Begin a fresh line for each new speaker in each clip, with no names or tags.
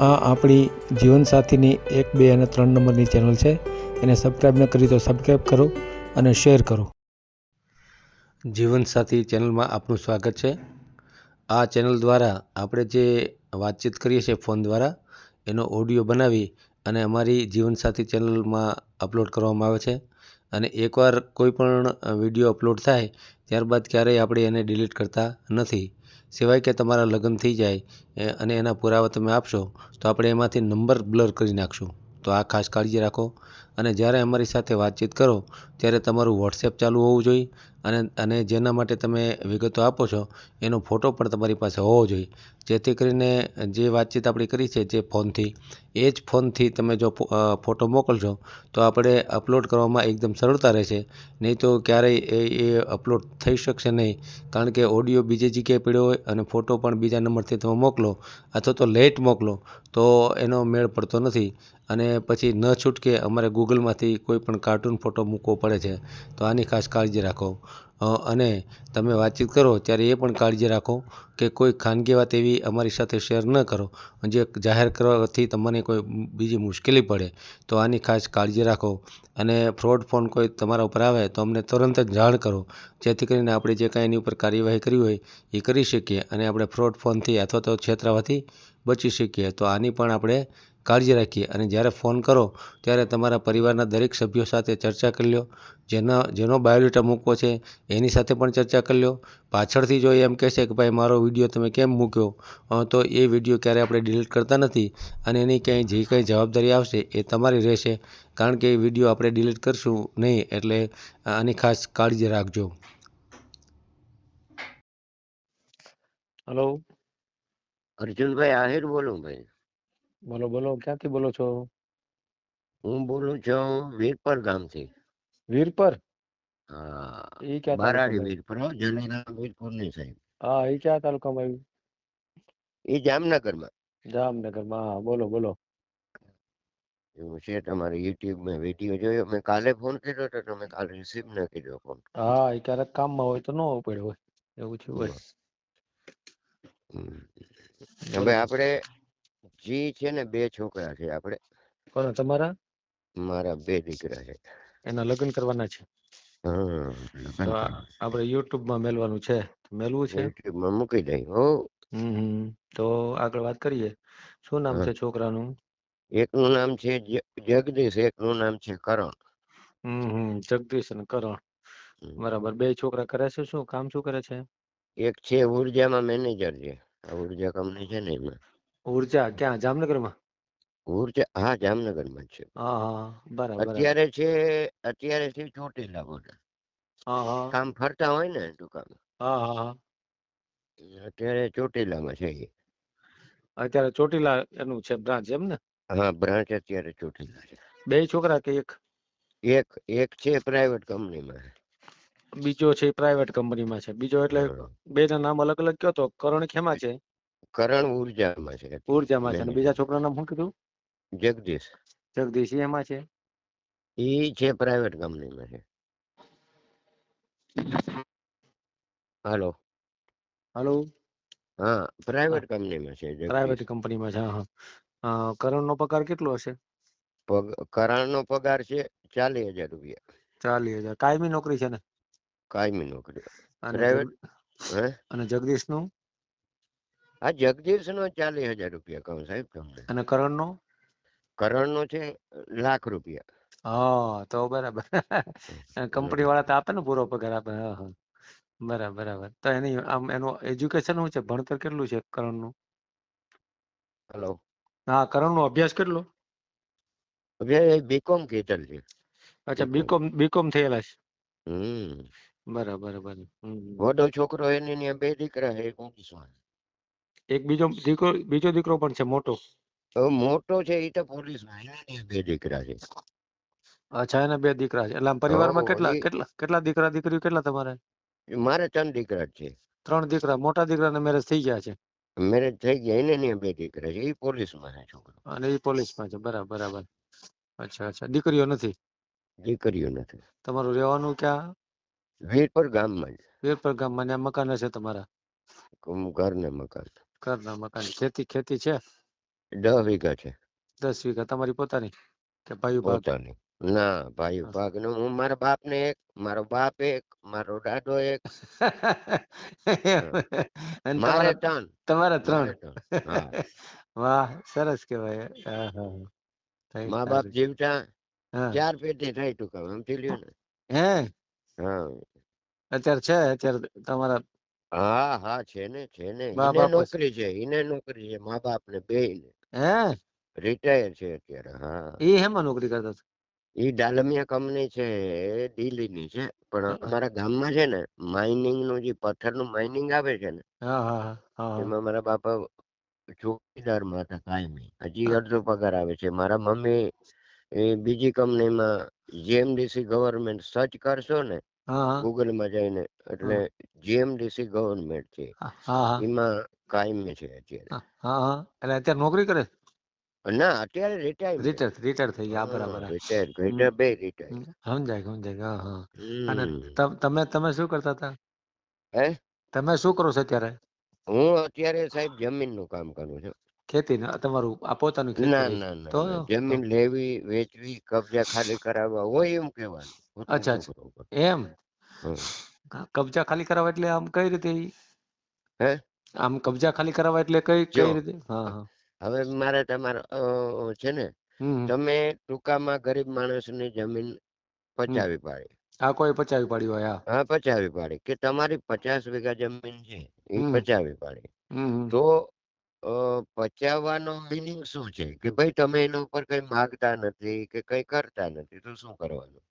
આ આપણી જીવનસાથીની એક, બે અને ત્રણ નંબરની ચેનલ છે. એને સબસ્ક્રાઈબ ન કરી તો સબસ્ક્રાઈબ કરો અને શેર કરો. જીવનસાથી ચેનલમાં આપનું સ્વાગત છે. આ ચેનલ દ્વારા આપણે જે વાતચીત કરીએ છીએ ફોન દ્વારા, એનો ઓડિયો બનાવી અને અમારી જીવનસાથી ચેનલમાં અપલોડ કરવામાં આવે છે. અને એકવાર કોઈ પણ વીડિયો અપલોડ થાય, ત્યારબાદ ક્યારેય આપણે એને ડિલીટ કરતા નથી. સિવાય કે તમારા લગ્ન થઈ જાય અને એના પુરાવા તમે આપશો, તો આપણે એમાંથી નંબર બ્લર કરી નાખશું. તો આ ખાસ કાળજી રાખો. અને જ્યારે અમારી સાથે વાતચીત કરો, ત્યારે તમારું વોટ્સએપ ચાલુ હોવું જોઈએ અને અને જેના માટે તમે વિગતો આપો છો, એનો ફોટો પણ તમારી પાસે હોવો જોઈએ. જેથી કરીને જે વાતચીત આપણી કરી છે, જે ફોનથી, એ જ ફોનથી તમે જો ફોટો મોકલશો, તો આપણે અપલોડ કરવામાં એકદમ સરળતા રહેશે. નહીં તો ક્યારેય એ એ અપલોડ થઈ શકશે નહીં. કારણ કે ઓડિયો બીજી જગ્યાએ પડ્યો હોય અને ફોટો પણ બીજા નંબરથી તમે મોકલો અથવા તો લેટ મોકલો, તો એનો મેળ પડતો નથી. અને પછી ન છૂટકે અમારે ગૂગલમાંથી કોઈ પણ કાર્ટૂન ફોટો મૂકવો પડે છે, તો આની ખાસ કાળજી રાખો. અને તમે વાતચીત કરો ત્યારે એ પણ કાળજી રાખો કે કોઈ ખાનગી વાત એવી અમારી સાથે શેર ન કરો. જે જાહેર કરવાથી તમને કોઈ બીજી મુશ્કેલી પડે, તો આની ખાસ કાળજી રાખો. અને ફ્રોડ ફોન કોઈ તમારા ઉપર આવે, તો અમને તરત જ જાણ કરો. જેથી કરીને આપણે જે કાંઈ એની ઉપર કાર્યવાહી કરવી હોય, એ કરી શકીએ. અને આપણે ફ્રોડ ફોનથી અથવા તો છેતરાવાથી બચી શકીએ. તો આની પણ આપણે કાળજી રાખીએ. અને જ્યારે ફોન કરો ત્યારે તમારા પરિવારના દરેક સભ્યો સાથે ચર્ચા કરી લો જેના જેનો બાયોડેટા મૂકવો છે એની સાથે પણ ચર્ચા કરી લો પાછળથી જો એ એમ કહેશે કે ભાઈ મારો વીડિયો તમે કેમ મૂક્યો? તો એ વીડિયો ક્યારેય આપણે ડિલીટ કરતા નથી. અને એની ક્યાંય જે કંઈ જવાબદારી આવશે એ તમારી રહેશે. કારણ કે એ વીડિયો આપણે ડિલીટ કરશું નહીં. એટલે આની ખાસ કાળજી રાખજો. હલો.
અર્જુનભાઈ આહિર બોલું ભાઈ.
બોલો બોલો ક્યાંથી બોલો છો?
હું બોલું છું વીરપર ગામથી.
વીરપર?
હા
એ ક્યાં
બારાડી વીરપર હો, જલારામ વીરપુરની સાહેબ
હા એ ક્યાં તાલુકામાં આવ્યું
એ જામનગરમાં.
જામનગરમાં હા બોલો બોલો.
એવું છે તમારે યુટ્યુબમાં વીડિયો જોયો મેં કાલે ફોન કર્યો તો તમે કાલે રિસીવ ન કર્યો ફોન
હા એ ક્યારેક કામમાં હોય તો ન પડ્યો હોય એવું થયું હોય.
હવે આપણે જી છે ને બે છોકરા છે આપણે.
કોણ તમારા?
મારા બે દીકરા છે.
એના લગ્ન કરવાના છે? તો આપણે યુટ્યુબમાં મેલવાનું છે. મેલવું છે?
યુટ્યુબમાં મૂકી દઈ હો.
તો આગળ વાત કરીએ. શું નામ. છે છોકરાનું?
એકનું નામ છે જગદીશ એકનું નામ છે કરણ.
હમ જગદીશ અને કરણ. બરાબર. બે છોકરા કરે છે શું? કામ શું કરે છે?
એક છે ઉર્જામાં મેનેજર છે. ઊર્જા કંપની છે ને એમાં.
ઊર્જા ક્યાં? જામનગરમાં?
ઊર્જા હા જામનગરમાં છે.
હા હા બરાબર.
અત્યારે છે અત્યારે છે ચોટીલા બોર્ડર
હા હા.
કામ ફરતા હોય ને દુકાન
હા હા હા.
અત્યારે ચોટીલામાં છે એ.
અત્યારે ચોટીલા એનું છે બ્રાન્ચ એમ ને?
હા બ્રાન્ચ અત્યારે ચોટીલા છે.
બે છોકરા કે એક?
એક એક છે પ્રાઇવેટ કંપનીમાં
બીજો છે પ્રાઇવેટ કંપનીમાં છે. બીજો એટલે બે ના નામ અલગ અલગ કયો તો? કરણ ખેમાં છે.
કરણ ઉર્જામાં છે.
ઉર્જામાં છે. અને બીજા છોકરાનું નામ શું કીધું?
જગદીશ.
જગદીશ. એમાં છે?
એ છે પ્રાઇવેટ કંપનીમાં છે. હાલો.
હાલો.
હા પ્રાઇવેટ કંપનીમાં છે
પ્રાઇવેટ કંપનીમાં છે. હા કરણનો પગાર કેટલો હશે?
કરાણનો પગાર છે ચાલીસ હજાર રૂપિયા.
ચાલીસ હજાર કાયમી નોકરી છે ને?
કાયમી નોકરી. પ્રાઇવેટ
અને જગદીશનું
આ જગદીશ નો ચાલીસ હજાર રૂપિયા કહું સાહેબ તમને.
અને કરણ નો?
કરણ નો છે લાખ રૂપિયા.
હા તો બરાબર. કંપની વાળા તો આપે ને પૂરો પગાર આપે હા બરાબર બરાબર. તો એની આમ એનું એજ્યુકેશન શું છે? ભણતર કેટલું છે કરણનું?
હલો
હા કરણ નો અભ્યાસ કેટલો?
અભ્યાસ બીકોમ ખેતર છે.
અચ્છા બીકોમ બીકોમ થયેલા છે.
હમ.
બરાબર બરાબર.
મોટો છોકરો એની બે દીકરા છે ઓફિસમાં
એક બીજો દીકરો બીજો દીકરો પણ છે મોટો.
મોટો છે એ તો પોલીસમાં એના બે દીકરા છે.
અચ્છા એના બે દીકરા છે. એટલે આમ પરિવારમાં કેટલા કેટલા કેટલા દીકરા દીકરીઓ કેટલા તમારે?
મારે ત્રણ દીકરા છે.
ત્રણ દીકરા મોટા દીકરાને મેરેજ થઈ ગયા છે?
મેરેજ થઈ ગયા એને ત્યાં બે દીકરા છે એ પોલીસમાં છે છોકરો.
અને એ પોલીસમાં છે બરાબર બરાબર. અચ્છા અચ્છા દીકરીઓ નથી?
દીકરીઓ નથી.
તમારું રહેવાનું ક્યાં?
વીરપર ગામમાં
વીરપર ગામમાં મકાન હશે તમારા?
ઘર ને મકાન.
ઘરના મકાન. ખેતી ખેતી છે?
દસ વીઘા છે.
દસ વીઘા. તમારી પોતાની કે ભાઈ
પોતાની. ના ભાઈ ભાગનું. હું મારા બાપ ને એક મારો બાપ એક મારો દાદો એક. મારે ત્રણ.
તમારા ત્રણ. વાહ સરસ કેવાય.
મા બાપ. જીવતા ચાર પેટી થઈ ટૂંકા સમજી લ્યો ને.
હે?
હા.
અત્યારે છે? અત્યારે તમારા
હા હા છે ને છે ને. એને નોકરી છે એને નોકરી છે મા બાપ ને બે ને.
હે?
રિટાયર છે અત્યારે હા.
એ હેમાં નોકરી કરતા છે
એ ડાલમિયા કંપની છે એ દિલ્હીની છે પણ અમારા ગામમાં છે ને માઇનિંગનું જે પથ્થરનું માઇનિંગ આવે છે ને એમાં મારા બાપા ચોકીદારમાં હતા કાયમી. હજી અડધો પગાર આવે છે. મારા મમ્મી એ બીજી કંપનીમાં જીએમડીસી ગવર્મેન્ટ સર્ચ કરશો ને
હા. હા
ગૂગલમાં જઈને એટલે જીએમડીસી ગવર્મેન્ટ છે.
હા હા
એમાં કાયમી છે અત્યારે.
હા હા હા. એટલે અત્યારે નોકરી કરે?
ના અત્યારે રિટાયર
રિટાયર રિટાયર થઈ ગયા. હા, બરાબર. હા.
રિટાયર
હમ.
બે રિટાયર
હમ, સમજાય સમજાય. હા હા. અને
હમ.
તમ- તમે તમે શું કરતા હતા?
હે?
તમે શું કરો છો અત્યારે?
હું અત્યારે સાહેબ જમીનનું કામ કરું છું.
ખેતી ને તમારું આ પોતાનું ખેતર
ના ના ના
તો
ના.
તો-
જમીન લેવી વેચવી કબજા ખાલી કરાવવા હોય એમ કેવાનું હોતું
અચ્છા અચ્છા. એમ? કબજા ખાલી કરાવવા એટલે આમ કઈ રીતે
હે?
આમ કબજા ખાલી કરાવવા એટલે કઈ કઈ રીતે? હા હા.
હવે મારે તમારો છે ને તમે ટૂંકામાં ગરીબ માણસની જમીન પચાવી પાડી.
આ કોઈ પચાવી પાડી હોય હા.
પચાવી પાડી. કે તમારી પચાસ વીઘા જમીન છે એ પચાવી પાડી. તો અ, પચાવવાનો મિનિંગ શું છે? કે ભાઈ તમે એના ઉપર કઈ માગતા નથી કે કઈ કરતા નથી તો શું કરવાનું.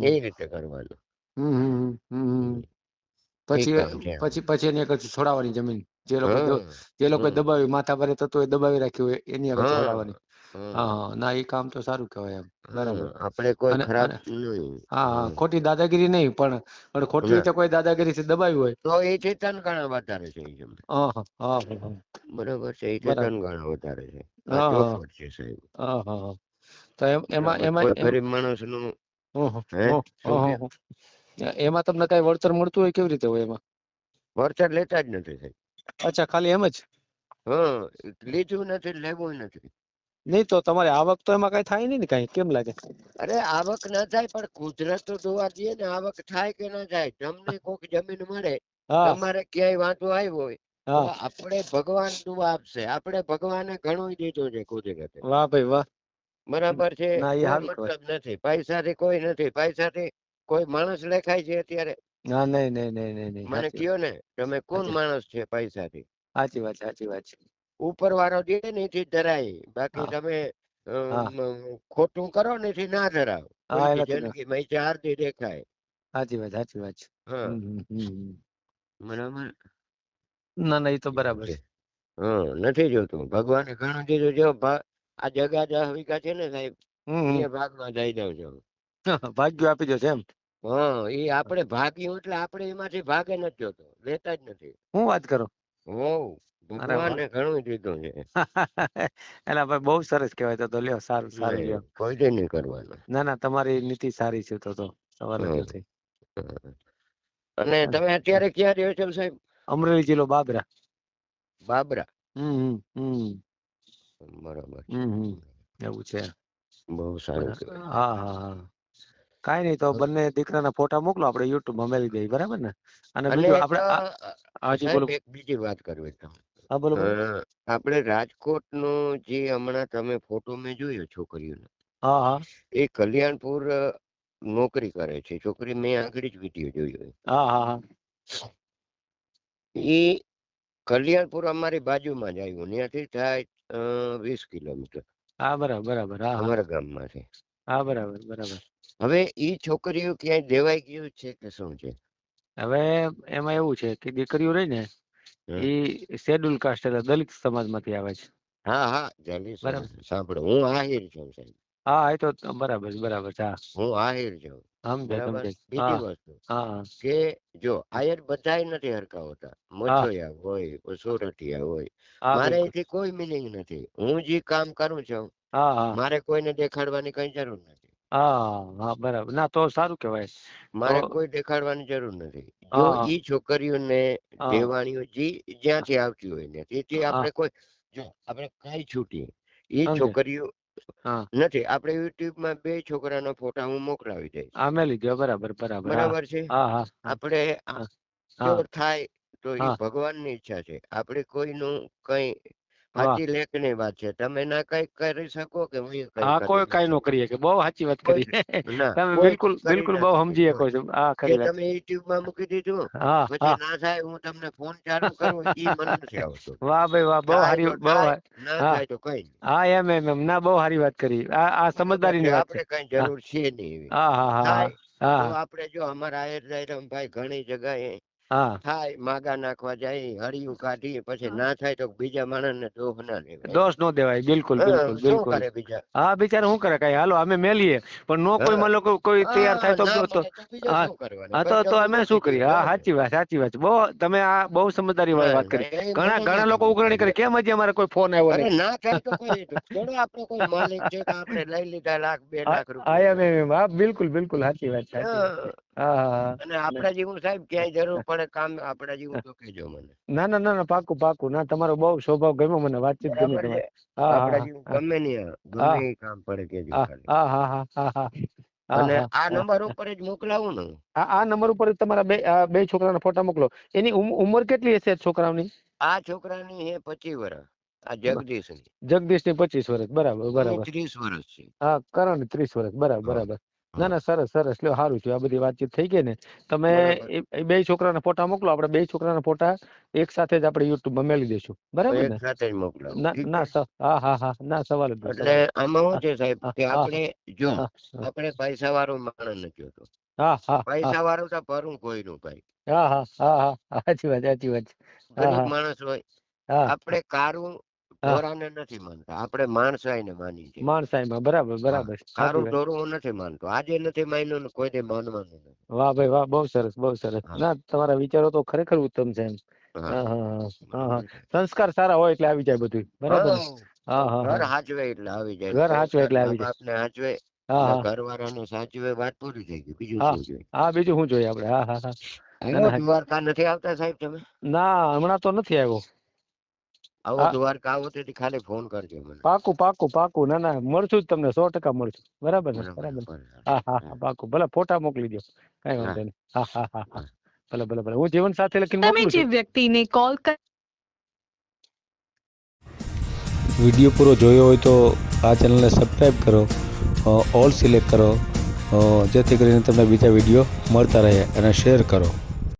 એ રીતે કરવાનું. એ
પછી પછી પછી એની આગળ છોડાવવાની જમીન. જે લોકો જે લોકો દબાવી માથા ભરે થતું હોય દબાવી રાખ્યું હોય એની આગળ છોડાવવાની. હા ના એ કામ તો સારું કહેવાય એમ બરાબર.
આપણે કોઈ ખરાબ
હા હા ખોટી દાદાગીરી નહીં પણ ખોટી રીતે કોઈ દાદાગીરીથી દબાવી હોય.
તો એ ચેતન ઘણા વધારે છે
હા
બરાબર છે એ ચેતન ઘણા વધારે છે.
હા હા તો એમાં એમાં
ગરીબ
માણસનું. એમાં તમને કઈ વળતર મળતું હોય કેવી રીતે હોય એમાં?
વળતર લેતા જ નથી સાહેબ.
અચ્છા ખાલી એમ જ?
હા લીધું નથી લેવું નથી.
નહીં તો તમારી આવક તો એમાં કઈ થાય નહીં ને કઈ? કેમ લાગે?
અરે આવક ન થાય પણ કુદરત તો જોવા જઈએ ને આવક થાય કે ના થાય તમને કોઈક જમીન મળે તમારે ક્યાંય વાંધો આવ્યો હોય આપણે ભગવાન દુઆ આપશે આપણે ભગવાને ઘણું દીધું છે કુદરતે.
વાહ ભાઈ વાહ.
બરાબર છે? મતલબ નથી પૈસાથી કોઈ નથી પૈસાથી કોઈ માણસ લેખાય છે અત્યારે.
ના નહીં નહીં નહીં નહીં નહીં
મને કયો ને તમે કોણ માણસ છે પૈસાથી?
સાચી વાત સાચી વાત છે.
ઉપર વાળો દે ને ધરાય બાકી તમે ખોટું કરો ને એથી ના ધરાવ
હા
કોઈની
એનાથી ના
જિંદગી માં ચાર દી દેખાય.
સાચી વાત સાચી વાત છે. હમ હમ હમ હમ.
બરાબર?
ના ના એ તો બરાબર
છે.
છે
નથી જોતું. ભગવાને ઘણું કીધું જો આ જગા વીઘા છે ને સાહેબ
હમ હમ.
એ ભાગમાં જઈ દઉં છું
ભાગ્ય આપી દો છે એમ.
હા એ આપણે ભાગ્યું એટલે આપણે એમાંથી ભાગે નથી જોતો. લેતા જ નથી.
હું વાત કરો? અરે
ભગવાને ઘણું દીધું છે.
ભાઈ બહુ સરસ કહેવાય તો તો લ્યો સારું સારું લ્યો.
કોઈ દી નહીં કરવાનું.
ના ના તમારી નીતિ સારી છે તો તો સવાલ જ નથી
અને તમે અત્યારે ક્યાં રહ્યો છો સાહેબ?
અમરેલી જિલ્લો બાબરા.
બાબરા?
હમ હમ
બરોબર
હમ એવું છે.
બહુ સારું
હા હા હા. કાઈ નહીં તો બંને દીકરાના ફોટા મોકલો આપણે યુટ્યુબમાં મેળી દઈએ બરાબર ને? અને બીજું આપણે હાજી બોલો.
એક બીજી વાત કરવી છે
હા બોલો આપણે
રાજકોટ આપણે જે હમણાં તમે ફોટો મેં જોયો છોકરીઓનો.
હા હા.
એ કલ્યાણપુર નોકરી કરે છે. છોકરી મેં આગળ જ વીડિયો જોયો
હા હા હા.
એ કલ્યાણપુર અમારી બાજુમાં જ આવ્યું. ત્યાંથી થાય વીસ કિલોમીટર.
હા બરાબર બરાબર.
અમારા ગામમાંથી.
હા બરાબર બરાબર.
હવે એ છોકરીઓ ક્યાંય દેવાઈ ગયું છે કે શું છે?
હવે એમાં એવું છે કે દીકરીઓ રહી ને એ શેડ્યુલ કાસ્ટ એટલે દલિત સમાજમાંથી આવે છે.
હા હા જલ્દી
બરાબર.
સાંભળો હું આહિર છું સાહેબ.
હા એ તો બરાબર બરાબર હા.
હું આહિર છું. બરાબર. બીજી વસ્તુ
હા.
કે જો આયર બધાય નથી હરકા હોતા મચોયા હોય સોરઠિયા હોય. મારે એથી કોઈ મિનિંગ નથી. હું જે કામ કરું છું મારે કોઈને દેખાડવાની કઈ જરૂર નથી.
હા હા બરાબર. ના તો સારું કહેવાય.
મારે કોઈ દેખાડવાની જરૂર નથી. જો
હા
ઈ છોકરીઓને દેવાણીઓ જે જ્યાંથી આવતી હોય ને તેથી આપણે કોઈ જો આપણે કઈ છૂટીએ એ છોકરીઓ. નથી આપણે યુટ્યુબમાં બે છોકરાનો ફોટા હું મોકલાવી દઈશ.
આ મેં લીધો બરાબર બરાબર
બરાબર છે?
હા હા
આપણે જો થાય તો એ
હા.
ભગવાનની ઈચ્છા છે. આપણે કોઈનું કઈ
વાહ.
સાચી લેખની વાત છે. તમે ના કઈ કરી શકો કે હું
હા કોઈ કઈ નો કરીએ કે બહુ સાચી વાત કરી. તમે બિલકુલ બિલકુલ બહુ સમજી શકો છો. આ ખરી વાત
તમે youtube માં મૂકી દીધું.
હા
પછી ના થાય હું તમને ફોન ચાલુ કરું ઈ મને નથી આવતું.
વાહ ભાઈ વાહ બહુ સારી બહુ
ના થાય તો કઈ
હા એમ એમ એમ. ના બહુ સારી વાત કરી. આ આ
સમજદારી
સમજદારીની વાત
આપણે કઈ જરૂર છે નહીં
હા હા હા હા.
આપણે જો અમારા આયર જાયરામ ભાઈ ઘણી જગ્યાએ
હા.
થાય માગા નાખવા જાય હળિયું કાઢી પછી ના થાય તો બીજા માણસ ને દોષ ના લેવાય.
દોષ નો દેવાય બિલકુલ બિલકુલ બિલકુલ.
બીજા?
હા બિચારા શું કરે? કઈ હાલો અમે મેલીએ પણ નો કોઈ. લોકો કોઈ તૈયાર થાય તો તો
તો
હા. અમે શું કરીએ? હા સાચી વાત સાચી વાત. બહુ તમે આ બહુ સમજદારી વાળી વાત કરી. ઘણા ઘણા લોકો ઉઘરણી કરે. કેમ હજી અમારે કોઈ ફોન આવ્યો નહીં?
ના થાય તો કોઈ થોડો આપણે કોઈ માલિક છે આપણે લઈ લીધા લાખ બે લાખ રૂપિયા.
હા બિલકુલ બિલકુલ સાચી વાત સાચી
હા, અને આપણા જેવું સાહેબ ક્યાંય જરૂર પડે કામ આપણા જેવું તો કહેજો મને.
ના ના ના ના પાકું પાકું. ના તમારો બહુ સ્વભાવ ગમ્યો મને વાતચીત ગમી તમારી.
આપણા જેવું ગમે નહીં ગમે કામ પડે કેજો
હા હા હા હા હા હા. હા
અને આ નંબર ઉપર જ મોકલાવું ને.
આ આ નંબર ઉપર જ તમારા બે આ બે છોકરાના ફોટા મોકલો. એની ઉમર કેટલી હશે છોકરાઓની?
આ છોકરાની હે પચીસ વર્ષ આ જગદીશની.
જગદીશની પચીસ વર્ષ બરાબર બરાબર.
ત્રીસ વર્ષ છે.
હા કરણ ત્રીસ વર્ષ બરાબર બરાબર. ના ના સરસ સરસ. લ્યો સારું છે આ બધી વાતચીત થઈ ગઈ ને. તમે બે છોકરાના ફોટા મોકલો. આપણે બે છોકરાના ફોટા એક સાથે જ આપણે યુટ્યુબમાં મેળી દેશું બરાબર
એક
ને?
સાથે જ મોકલો.
ના હા હા હા. ના સવાલ જ
એટલે. આમાં શું છે સાહેબ કે આપણે જો. આપણે પૈસા વાળો માણસ નથી હોતો.
હા હા
પૈસા વાળો તો ભરું કોઈનું ભાઈ.
હા હા હા હા. સાચી વાત સાચી વાત.
ગરીબ માણસ હોય.
હા.
આપણે કારું. ઢોરાને નથી માનતા. આપણે માણસાઈને માની છે
માણસાઈમાં બરાબર બરાબર સારું
ઢોરું હું નથી માનતો. આજે નથી માન્યું ને કોઈ દે માનવાનું નથી.
વાહ ભાઈ વાહ બહુ સરસ બહુ સરસ. ના તમારા વિચારો તો ખરેખર ઉત્તમ છે એમ. સંસ્કાર સારા હોય એટલે આવી જાય બધું. બરાબર હા. હા
ઘર હાચવે એટલે આવી જાય.
ઘર હાચવે એટલે આવી જાય.
આપને હાચવે
હા
અને
હા.
ઘર વાળાને સાચવે વાત પૂરી થઈ ગઈ. બીજું શું જોઈએ?
હા બીજું શું જોઈએ આપણે? હા હા હા.
દ્વારકા નથી આવતા સાહેબ તમે?
ના હમણાં તો નથી આવ્યો.
આવો. દ્વારકા આવો તેથી ખાલી ફોન કરજો મને.
પાકું પાકું પાકું. ના ના મળશું જ તમને સો ટકા મળશું બરાબર ને
બરાબર.
હા હા હા પાકું. ભલે ફોટા મોકલી દો. કઈ વાંધો નહીં. હા હા હા હા. ભલે ભલે ભલે. હું જીવન સાથે લખીને
તમે
મોકલું
જે
છું.
વ્યક્તિને કોલ કર
વીડિયો પૂરો જોયો હોય તો આ ચેનલને સબસ્ક્રાઈબ કરો ઓલ સિલેક્ટ કરો જેથી કરીને તમને બીજા વીડિયો મળતા રહે અને શેર કરો.